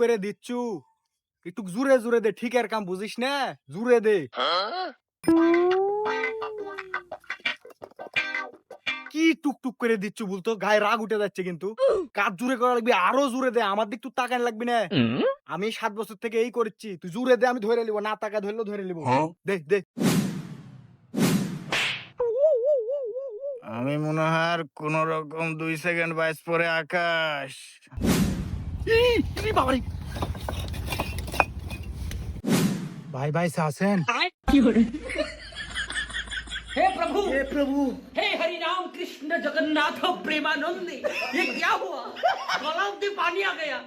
করে দিচ্ছু। একটু জুরে জুরে দে ঠিকের কাম বুঝিস না? জুরে দে। কি টুকটুক করে দিচ্ছু বলতো? গায়ে রাগ উঠে যাচ্ছে কিন্তু। কাজ জুড়ে করা লাগবে আরও জুড়ে দে। আমার দিক তুই তাকান লাগবি না। আমি সাত বছর থেকে এই করছি। তুই জুড়ে দে আমি ধরে নিব। না টাকা ধরলেও ধরে নিব। দে দে। আমি মনে হয় কোন রকম দুই সেকেন্ড বাইস পরে আকাশ। ভাই ভাই আছেন हे प्रभु हे प्रभु हे हरि राम कृष्ण जगन्नाथ प्रेमानंद ये क्या हुआ गलाव से पानी आ गया